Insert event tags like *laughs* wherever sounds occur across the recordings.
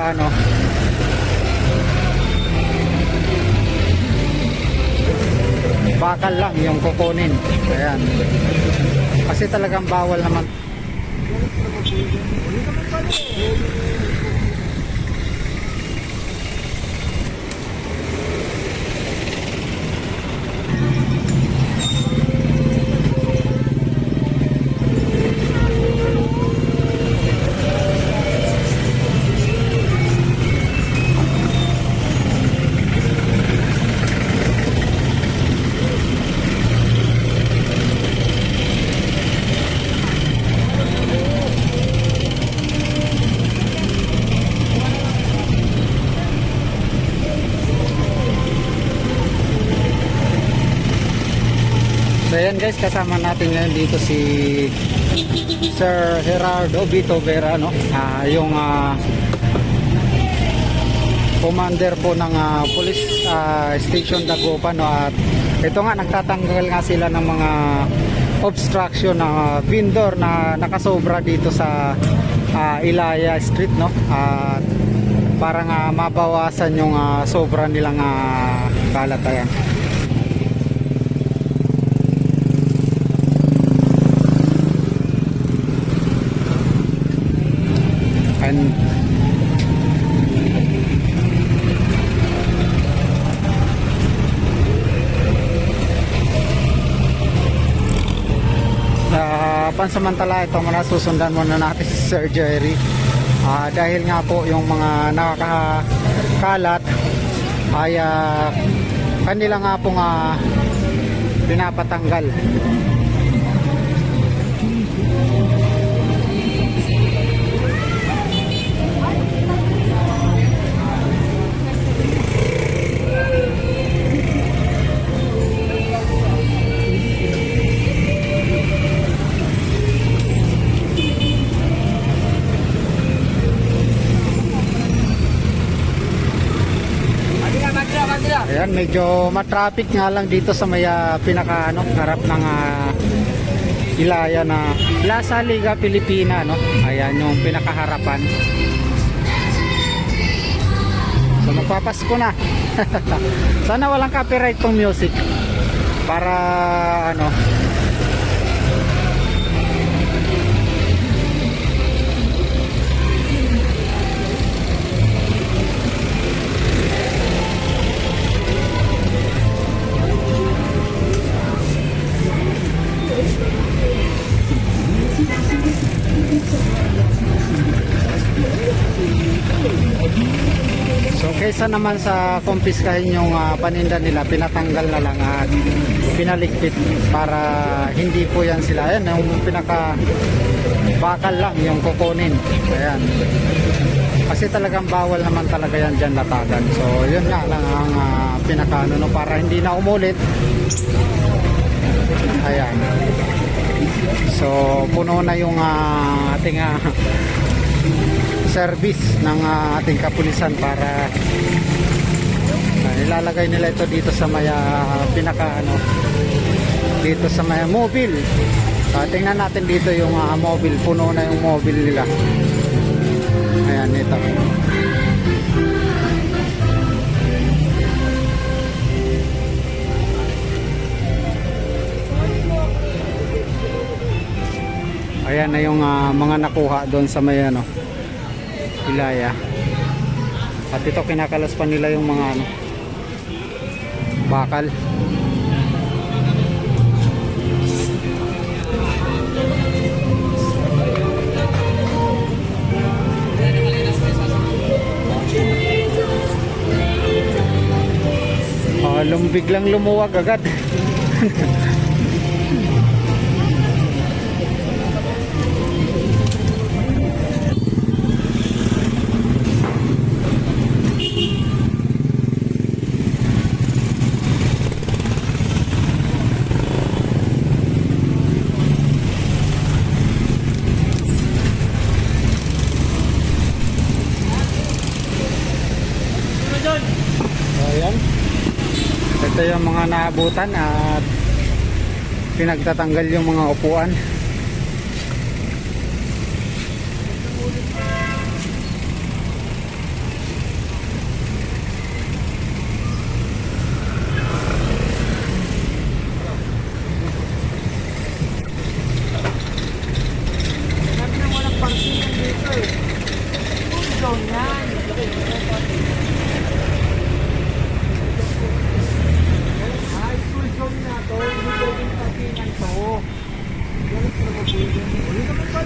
ano bakal lang yung kukunin. Ayan. Kasi talagang bawal naman ayan guys, kasama natin ngayon dito si Sir Gerardo Vito Vera, no? Ah, yung ah, commander po ng ah, police ah, station Dagupan, no? At ito nga, nagtatanggal nga sila ng mga obstruction na vendor na nakasobra dito sa ah, Ilaya Street, no? At para nga mabawasan yung ah, sobra nilang uh, kalat ayan. And sa pansamantala ito muna susundan muna natin si Sir Jerry. Ah, dahil nga po yung mga nakakalat ay ah, kanila nga pong ah, pinapatanggal Ayan, medyo matraffic nga lang dito sa may ah, pinaka ano, harap ng ah, Ilaya na Plaza Liga Pilipina, no? Ayan yung pinakaharapan. So magpapasko na. *laughs* Sana walang copyright tong music para ano kaysa naman sa kumpiskahin yung ah, paninda nila, pinatanggal na lang at pinaligpit para hindi po yan sila. Ayan, yung pinaka bakal lang yung kukunin. Ayan. Kasi talagang bawal naman talaga yan dyan latagan. So yun nga lang ang ah, pinaka ano, no, para hindi na umulit. Ayan. So puno na yung ah, ating ah, service ng ah, ating kapulisan para ah, ilalagay nila ito dito sa may ah, pinaka ano dito sa may mobile. Ah, tingnan natin dito yung ah, mobile. Puno na yung mobile nila. Ayan ito ayan na yung ah, mga nakuha doon sa may ano Ilaya. At ito kinakalas pa nila yung mga ano bakal. Ah, lum biglang lumuwag agad. *laughs* ito yung mga naabutan at pinagtatanggal yung mga upuan Walang pangsinan dito eh. Kung yan.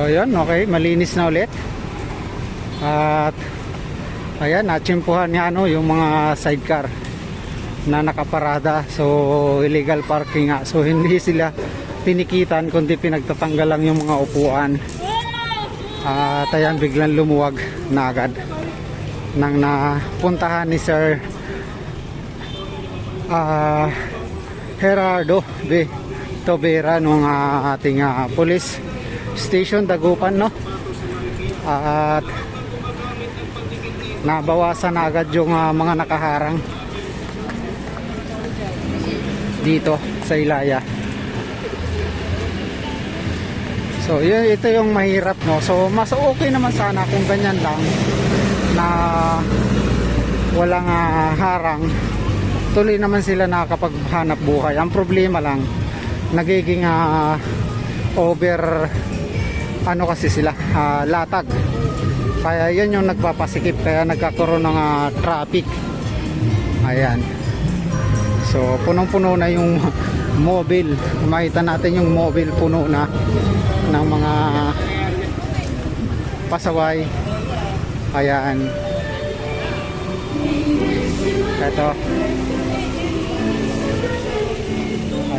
So yun, okay, malinis na ulit. At ayan, natsimpuhan niya ano, yung mga sidecar na nakaparada. So illegal parking nga. So *laughs* hindi sila tinikitan kundi pinagtatanggal lang yung mga upuan. At ayan, biglang lumuwag na agad nang napuntahan ni Sir ah Gerardo de Tobera nung ah, ating ah, police station Dagupan no? At nabawasan na agad yung ah, mga nakaharang dito sa Ilaya. So yun, ito yung mahirap no? So mas okay naman sana kung ganyan lang na walang ah, harang. Tuloy naman sila nakakapaghanap buhay. Ang problema lang nagiging ah, over ano kasi sila ah, latag. Kaya yun yung nagpapasikip kaya nagkakaroon ng ah, traffic. Ayan. So punong puno na yung *laughs* mobile. Makita natin yung mobile puno na ng mga pasaway. Ayan. Ito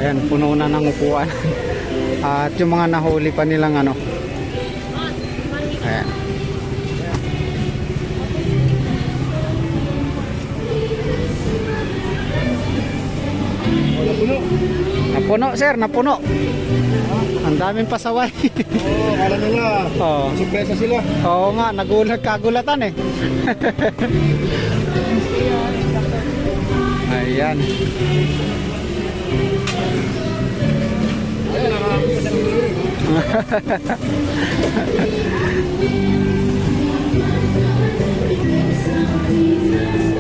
ayan puno na ng upuan. *laughs* At yung mga nahuli pa nilang ano napuno sir napuno ang daming pasaway *laughs* Oo, kala nila. Oo. Sorpresa sila. Oo nga, nagulat kagulatan eh. *laughs* Ayan. Ayan. *laughs*